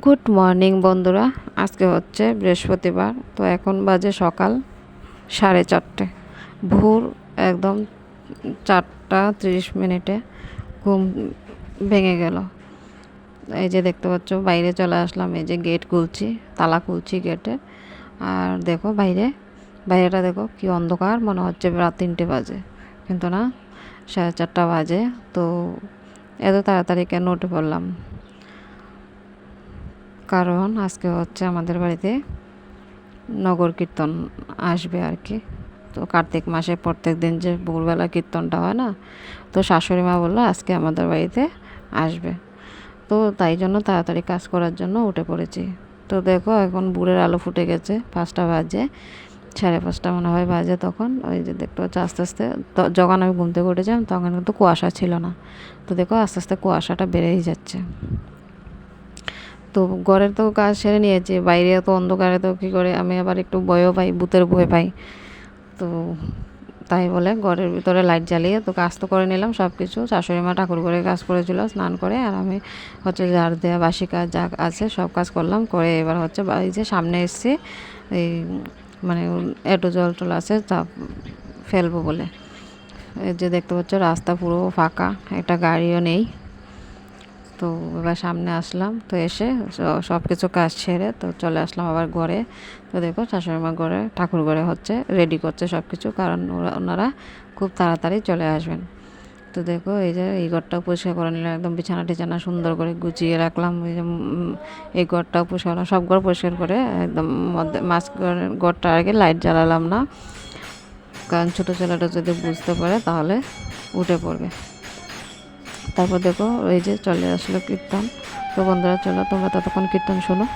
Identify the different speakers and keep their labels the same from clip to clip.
Speaker 1: Good morning বন্ধুরা। আজকে হচ্ছে বৃহস্পতিবার, তো এখন বাজে সকাল সাড়ে চারটে। ভোর একদম চারটা ত্রিশ মিনিটে ঘুম ভেঙে গেল। এই যে দেখতে পাচ্ছ, বাইরে চলে আসলাম, এই যে গেট খুলছি, তালা খুলছি গেটে। আর দেখো বাইরে, বাইরেটা দেখো কি অন্ধকার, মনে হচ্ছে রাত তিনটে বাজে, কিন্তু না, সাড়ে চারটা বাজে, তো এত তাড়াতাড়ি কেন উঠে পড়লাম? কারণ আজকে হচ্ছে আমাদের বাড়িতে নগর কীর্তন আসবে আর কি। তো কার্তিক মাসে প্রত্যেক দিন যে ভোরবেলা কীর্তনটা হয় না, তো শাশুড়ি মা বলল আজকে আমাদের বাড়িতে আসবে। তো তাই জন্য তাড়াতাড়ি কাজ করার জন্য উঠে পড়েছি। তো দেখো এখন বুড়ের আলো ফুটে গেছে, পাঁচটা বাজে, সাড়ে পাঁচটা মনে হয় বাজে তখন। ওই যে দেখতে পাচ্ছি আস্তে আস্তে যখন আমি ঘুম থেকে উঠেছিলাম তখন কিন্তু কুয়াশা ছিল না। তো দেখো আস্তে আস্তে কুয়াশাটা বেড়েই যাচ্ছে। তো ঘরের তো কাজ সেরে নিয়েছি, বাইরে তো অন্ধকারে তো কী করে, আমি আবার একটু ভয়ও পাই, ভূতের ভয় পাই। তো তাই বলে ঘরের ভিতরে লাইট জ্বালিয়ে তো কাজ তো করে নিলাম সব কিছু শাশুড়ি মা ঠাকুর করে কাজ করেছিল, স্নান করে, আর আমি হচ্ছে ঝাড় দেওয়া বাসি কাজ যা আছে সব কাজ করলাম, করে এবার হচ্ছে এই যে সামনে এসছি, এই মানে এটো জল টল আছে তা ফেলব বলে। এই যে দেখতে পাচ্ছ রাস্তা পুরো ফাঁকা, একটা গাড়িও নেই। তো এবার সামনে আসলাম, তো এসে সব কিছু কাজ ছেড়ে তো চলে আসলাম আবার ঘরে। তো দেখো শাশুড়িমা ঘরে, ঠাকুর ঘরে হচ্ছে রেডি করছে সব কিছু কারণ ওরা, ওনারা খুব তাড়াতাড়ি চলে আসবেন। তো দেখো এই যে এই ঘরটাও পরিষ্কার করে নিলাম, একদম বিছানা টিছানা সুন্দর করে গুছিয়ে রাখলাম, এই যে এই ঘরটাও পরিষ্কার করলাম, সব ঘর পরিষ্কার করে একদম মধ্যে মাছ ঘরটা আগে লাইট জ্বালালাম না, কারণ ছোটো ছেলেটা যদি বুঝতে পারে তাহলে উঠে পড়বে। তারপর দেখো এই যে চলে আসলো কীর্তন। তো বন্ধুরা চলো তোমরা ততক্ষণ কীর্তন শোনো।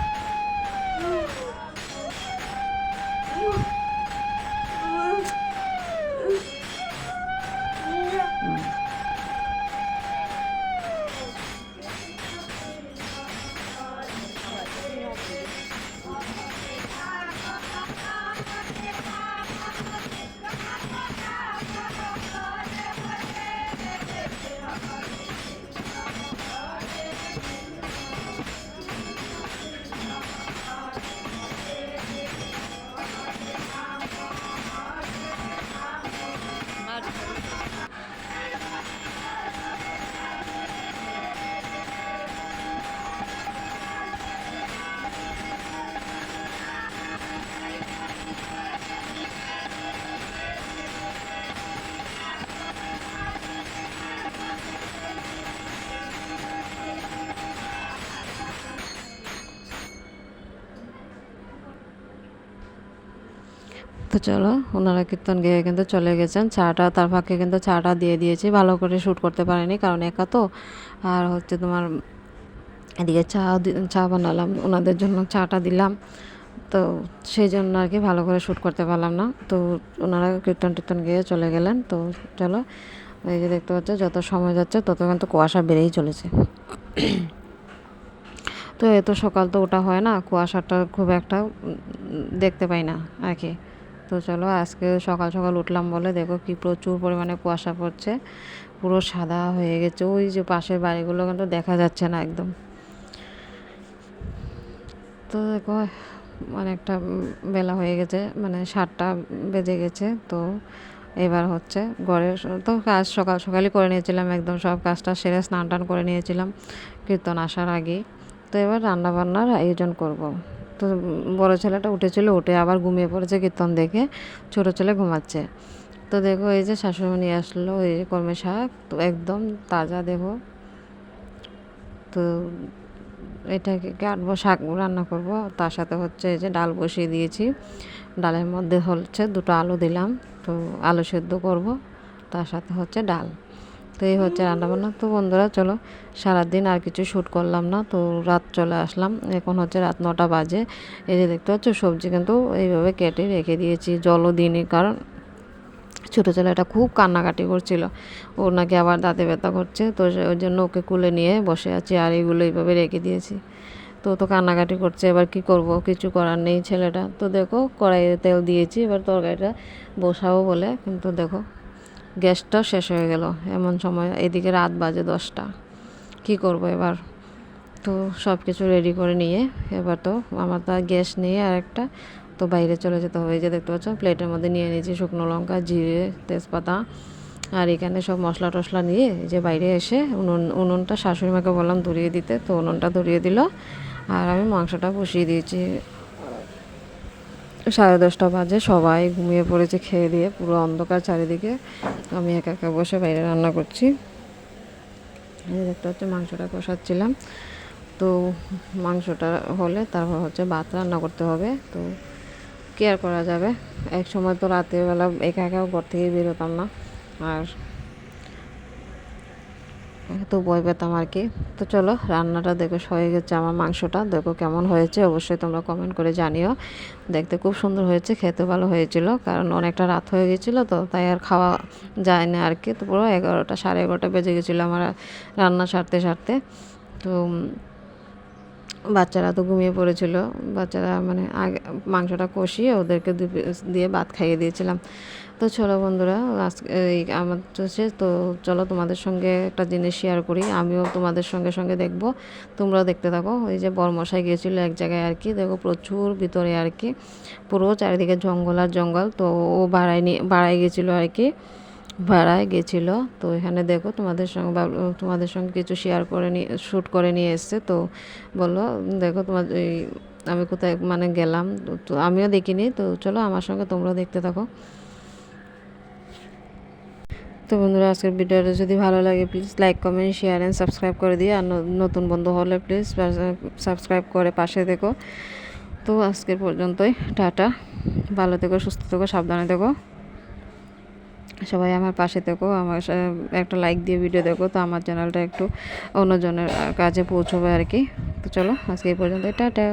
Speaker 1: তো চলো, ওনারা কীর্তন গেয়ে কিন্তু চলে গেছেন। চাটা, তার ফাঁকে কিন্তু চাটা দিয়ে দিয়েছি। ভালো করে শ্যুট করতে পারিনি, কারণ একা তো। আর হচ্ছে তোমার এদিকে চা চা বানালাম, ওনাদের জন্য চাটা দিলাম। তো সেই জন্য আর কি ভালো করে শ্যুট করতে পারলাম না। তো ওনারা কীর্তন টীর্তন গিয়ে চলে গেলেন। তো চলো, এই যে দেখতে পাচ্ছ, যত সময় যাচ্ছে, তত কিন্তু কুয়াশা বেড়েই চলেছে। তো এত সকাল তো ওটা হয় না, কুয়াশাটা খুব একটা দেখতে পাই না আর কি। তো চলো আজকে সকাল সকাল উঠলাম বলে দেখো কি প্রচুর পরিমাণে কুয়াশা পড়ছে। পুরো সাদা হয়ে গেছে। ওই যে পাশের বাড়িগুলো কিন্তু দেখা যাচ্ছে না একদম। তো দেখো অনেকটা বেলা হয়ে গেছে মানে সাতটা বেজে গেছে। তো এবার হচ্ছে ঘরে তো কাজ সকাল সকালই করে নিয়েছিলাম একদম। সব কাজটা সেরে স্নান টান করে নিয়েছিলাম। কীর্তন আসার আগে তো এবার রান্নাবান্নার আয়োজন করব। তো বড় ছেলেটা উঠেছিল, উঠে আবার ঘুমিয়ে পড়েছে কীর্তন দেখে, ছোটো ছেলে ঘুমাচ্ছে। তো দেখো এই যে শাশুড়ি নিয়ে আসলো, এই যে কর্মে শাক, তো একদম তাজা দেখো তো এটাকে কাটবো শাক রান্না করব? তার সাথে হচ্ছে এই যে ডাল বসিয়ে দিয়েছি। ডালের মধ্যে হচ্ছে দুটো আলু দিলাম, তো আলু সেদ্ধ করব, তার সাথে হচ্ছে ডাল। তো এই হচ্ছে রান্নাবান্না। তো বন্ধুরা, চলো, সারাদিন আর কিছু শ্যুট করলাম না, তো রাত চলে আসলাম। এখন হচ্ছে রাত নটা বাজে। এই যে দেখতে পাচ্ছ, সবজি কিন্তু এইভাবে কেটে রেখে দিয়েছি, জলও দিইনি, কারণ ছোটো ছেলেটা খুব কান্নাকাটি করছিল। ওর নাকি আবার দাঁতে ব্যথা করছে, তো ওই জন্য ওকে কুলে নিয়ে বসে আছি আর এইগুলো এইভাবে রেখে দিয়েছি। তো তো কান্নাকাটি করছে, এবার কি করব? কিছু করার নেই ছেলেটা। তো দেখো কড়াইয়ে তেল দিয়েছি, এবার তরকারিটা বসাবো বলে। কিন্তু দেখো গ্যাসটাও শেষ হয়ে গেল। এমন সময় এদিকে রাত বাজে দশটা। কি করব এবার? তো সব কিছু রেডি করে নিয়ে এবার তো আমার তো গ্যাস নিয়ে আর একটা। তো বাইরে চলে যেতে হবে। যে দেখতে পাচ্ছ, প্লেটের মধ্যে নিয়ে নিয়েছি শুকনো লঙ্কা, জিরে, তেজপাতা। আর এখানে সব মশলা টশলা নিয়ে যে বাইরে এসে উনুন, উনুনটা শাশুড়ি মাকে বললাম ধরিয়ে দিতে। তো উনুনটা ধরিয়ে দিল। আর আমি মাংসটা বসিয়ে দিয়েছি। সাড়ে দশটা বাজে, সবাই ঘুমিয়ে পড়েছে খেয়ে দিয়ে, পুরো অন্ধকার চারিদিকে। আমি একা একা বসে বাইরে রান্না করছি। দেখতে হচ্ছে মাংসটা কষাচ্ছিলাম। তো মাংসটা হলে তারপর হচ্ছে ভাত রান্না করতে হবে। তো কেয়ার করা যাবে? এক সময় তো রাতের বেলা একা একা ঘর থেকে বেরোতাম না। আর তো ভয় পেতাম আর কি। তো চলো, রান্নাটা দেখো হয়ে গেছে আমার মাংসটা। দেখো কেমন হয়েছে, অবশ্যই তোমরা কমেন্ট করে জানিও। দেখতে খুব সুন্দর হয়েছে, খেতে ভালো হয়েছিল, কারণ অনেকটা রাত হয়ে গেছিল তো, তাই আর খাওয়া যায় না আর কি। তো পুরো এগারোটা, সাড়ে এগারোটা বেজে গেছিল আমার রান্না সারতে সারতে। তো বাচ্চারা তো ঘুমিয়ে পড়েছিল। বাচ্চারা মানে আগে মাংসটা কষিয়ে ওদেরকে দিয়ে ভাত খাইয়ে দিয়েছিলাম। তো চলো বন্ধুরা আজকে এই আমার হচ্ছে, তো চলো তোমাদের সঙ্গে একটা জিনিস শেয়ার করি। আমিও তোমাদের সঙ্গে সঙ্গে দেখব, তোমরাও দেখতে থাকো। ওই যে বরমশাই গিয়েছিল এক জায়গায় আর কি, দেখো প্রচুর ভিতরে আর কি, পুরো চারিদিকে জঙ্গল আর জঙ্গল। তো ও বাড়ায় নিয়ে বাড়ায় গেছিল আর কি, ভাড়ায় গেছিল তো এখানে দেখো তোমাদের সঙ্গে তোমাদের সঙ্গে কিছু শেয়ার করে নিয়ে শ্যুট করে নিয়ে এসছে। তো বলল, দেখো তোমার এই আমি কোথায় মানে গেলাম। তো আমিও দেখিনি। তো চলো আমার সঙ্গে তোমরাও দেখতে থাকো। তো বন্ধুরা, আজকের ভিডিওটা যদি ভালো লাগে please like comment share and subscribe করে দিও। আর নতুন বন্ধু হলে প্লিজ সাবস্ক্রাইব করে পাশে দেখো তো আজকের পর্যন্তই, টাটা। ভালো থেকো, সুস্থ থেকো, সাবধানে থেকো। সবাই আমার পাশে থেকো, আমার একটা লাইক দিয়ে ভিডিও দেখো, তো আমার চ্যানেলটা একটু অন্যজনের কাছে পৌঁছবে আর কি। তো চলো, আজকে এই পর্যন্ত টাটা।